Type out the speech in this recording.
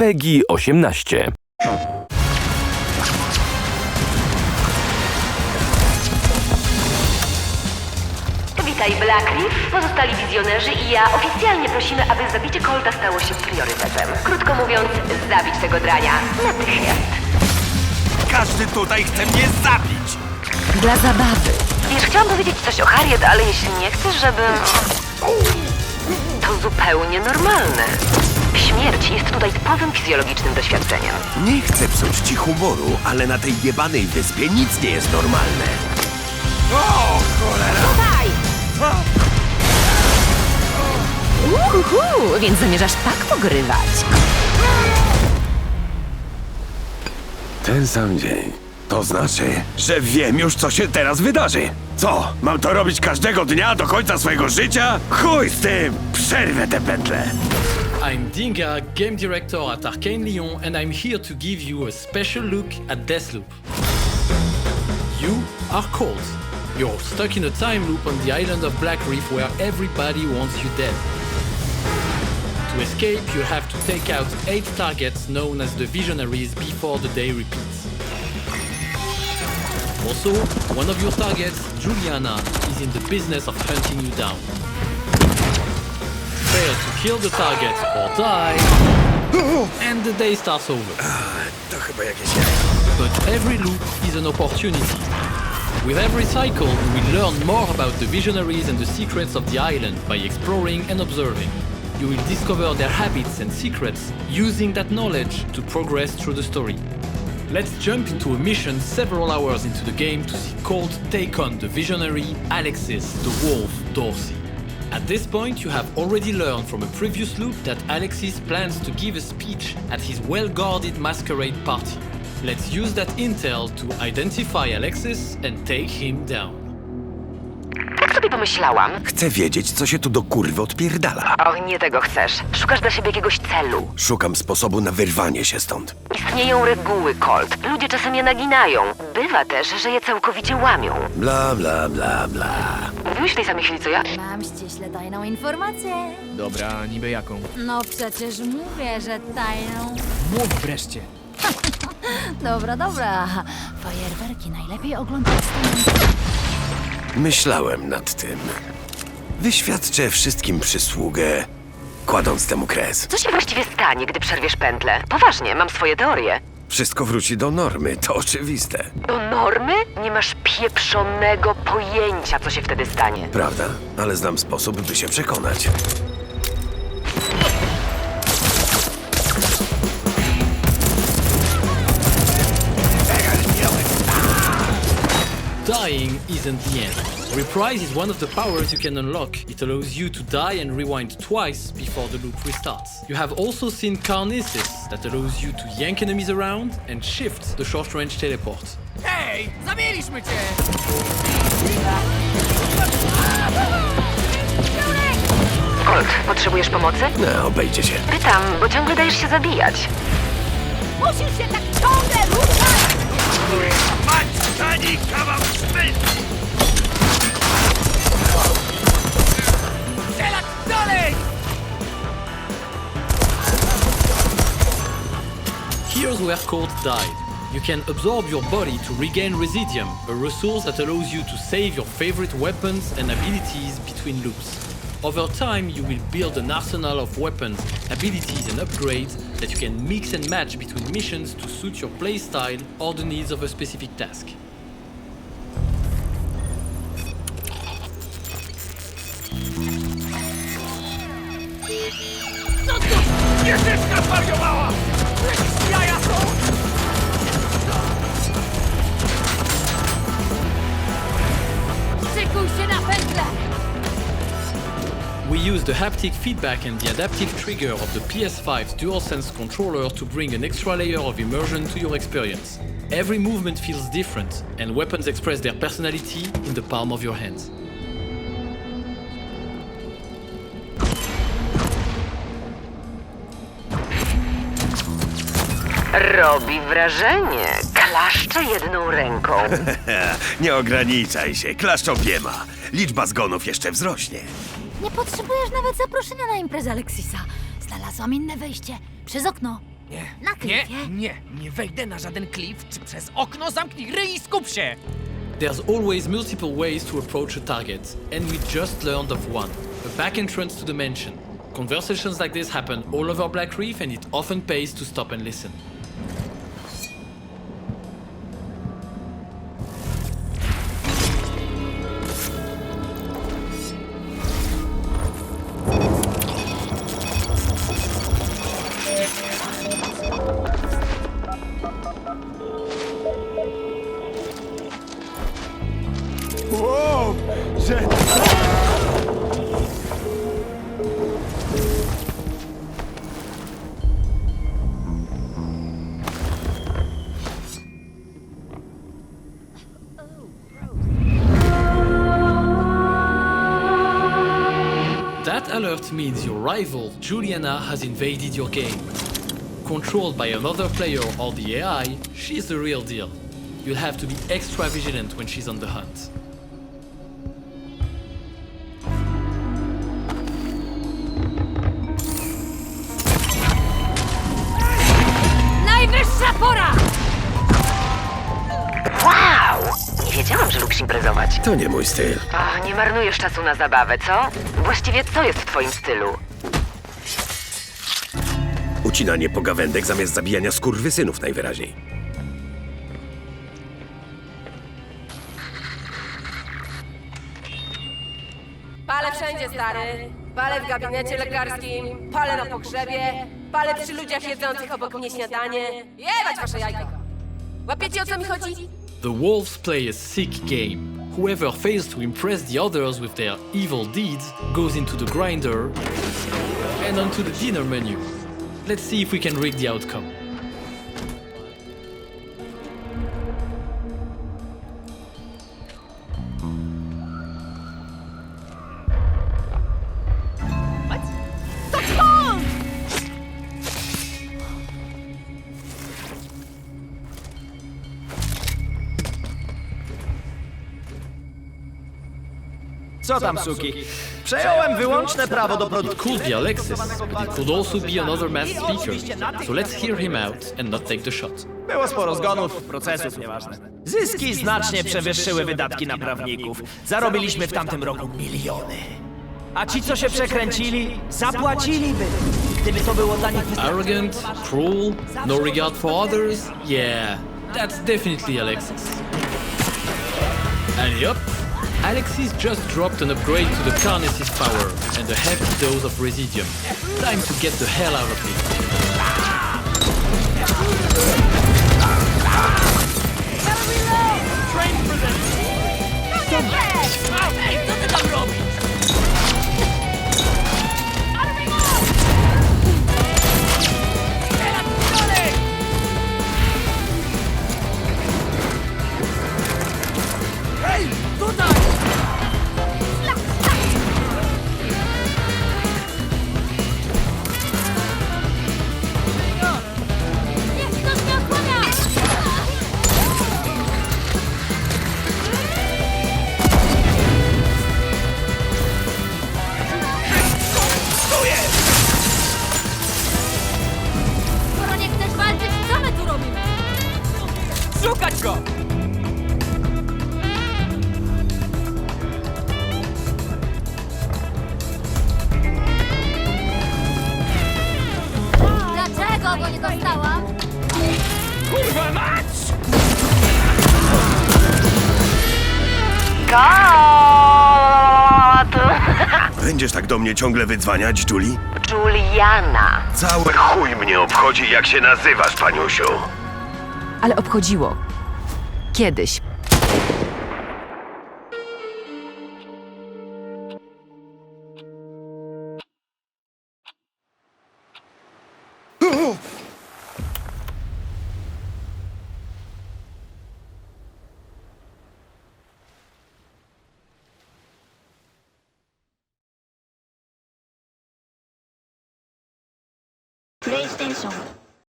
PEGI 18. Witaj Blackleaf, pozostali wizjonerzy i ja oficjalnie prosimy, aby zabicie Colta stało się priorytetem. Krótko mówiąc, zabić tego drania natychmiast. Każdy tutaj chce mnie zabić! Dla zabawy. Wiesz, chciałam powiedzieć coś o Harriet, ale jeśli nie chcesz, żeby... To zupełnie normalne. Śmierć jest tutaj typowym fizjologicznym doświadczeniem. Nie chcę psuć ci humoru, ale na tej jebanej wyspie nic nie jest normalne. O, cholera! Daj! Uhu, więc zamierzasz tak pogrywać. Ten sam dzień. To znaczy, że wiem już, co się teraz wydarzy. Co? Mam to robić każdego dnia do końca swojego życia? Chuj z tym! Przerwę te pętle! I'm Dinga, game director at Arcane Lyon, and I'm here to give you a special look at Deathloop. You are Colt. You're stuck in a time loop on the island of Black Reef where everybody wants you dead. To escape, you have to take out eight targets known as the Visionaries before the day repeats. Also, one of your targets, Juliana, is in the business of hunting you down. To kill the target or die, and the day starts over. Jakieś But every loop is an opportunity. With every cycle, you will learn more about the visionaries and the secrets of the island by exploring and observing. You will discover their habits and secrets, using that knowledge to progress through the story. Let's jump into a mission several hours into the game to see Colt take on the visionary Alexis the Wolf Dorsey. At this point, you have already learned from a previous loop that Alexis plans to give a speech at his well guarded masquerade party. Let's use that intel to identify Alexis and take him down. Tak sobie pomyślałam. Chcę wiedzieć, co się tu do kurwy odpierdala. Och, nie tego chcesz. Szukasz dla siebie jakiegoś celu. Szukam sposobu na wyrwanie się stąd. Istnieją reguły, Colt. Ludzie czasem je naginają. Bywa też, że je całkowicie łamią. Bla, bla, bla, bla. Mówiłeś tej samej chwili co ja? Mam ściśle tajną informację. Dobra, niby jaką? No przecież mówię, że tajną. Mów wreszcie. Dobra, dobra. Fajerwerki najlepiej oglądać stąd. Myślałem nad tym. Wyświadczę wszystkim przysługę, kładąc temu kres. Co się właściwie stanie, gdy przerwiesz pętlę? Poważnie, mam swoje teorie. Wszystko wróci do normy, to oczywiste. Do normy? Nie masz pieprzonego pojęcia, co się wtedy stanie. Prawda, ale znam sposób, by się przekonać. Dying isn't the end. Reprise is one of the powers you can unlock. It allows you to die and rewind twice before the loop restarts. You have also seen Carnesis that allows you to yank enemies around and shift the short range teleport. Hey, zabiliśmy cię! Colt, potrzebujesz pomocy? No, obejdzie się. Pytam, bo ciągle dajesz się zabijać. Musisz się tak ciągle ruszać! Mać, stani, kawał Strzelać dalej! Here's where Colt died. You can absorb your body to regain Residium, a resource that allows you to save your favorite weapons and abilities between loops. Over time, you will build an arsenal of weapons, abilities, and upgrades that you can mix and match between missions to suit your playstyle or the needs of a specific task. Zwariowała! Jaja są! Szykuj się na pętlę! We use the haptic feedback and the adaptive trigger of the PS5's DualSense controller to bring an extra layer of immersion to your experience. Every movement feels different, and weapons express their personality in the palm of your hands. Robi wrażenie. Klaszcze jedną ręką. Nie ograniczaj się, klaszcz obiema. Liczba zgonów jeszcze wzrośnie. Nie potrzebujesz nawet zaproszenia na imprezę Alexisa. Znalazłam inne wejście. Przez okno. Nie, Na nie, klifie? nie, nie wejdę na żaden klif, czy przez okno zamknij ryj i skup się! There's always multiple ways to approach a target, and we just learned of one a back entrance to the mansion. Conversations like this happen all over Black Reef, and it often pays to stop and listen. That alert means your rival, Juliana, has invaded your game. Controlled by another player or the AI, she's the real deal. You'll have to be extra vigilant when she's on the hunt. Lubisz imprezować. To nie mój styl. A, nie marnujesz czasu na zabawę, co? Właściwie co jest w twoim stylu? Ucinanie pogawędek zamiast zabijania skurwysynów najwyraźniej. Palę wszędzie, stary. Palę w gabinecie lekarskim, palę na pogrzebie, palę przy ludziach jedzących obok mnie śniadanie. Jebać wasze jajka! Łapiecie, o co mi chodzi? The wolves play a sick game. Whoever fails to impress the others with their evil deeds goes into the grinder and onto the dinner menu. Let's see if we can rig the outcome. Co tam, suki? Przejąłem wyłączne prawo do produkcji. Could be Alexis, but it could also be another mass speaker. So let's hear him out and not take the shot. Było sporo zgonów, procesów, nieważne. Zyski znacznie przewyższyły wydatki na prawników. Zarobiliśmy w tamtym roku miliony. A ci, co się przekręcili, zapłaciliby, gdyby to było dla nich. Arrogant, cruel, no regard for others? Yeah, that's definitely Alexis. And yup, Alexis just dropped an upgrade to the Carnes's power and a hefty dose of Residium. Time to get the hell out of here. Ej, co ty tam robisz? Będziesz tak do mnie ciągle wydzwaniać, Julie? Juliana. Cały chuj mnie obchodzi, jak się nazywasz, paniusiu. Ale obchodziło. Kiedyś. プレイステーション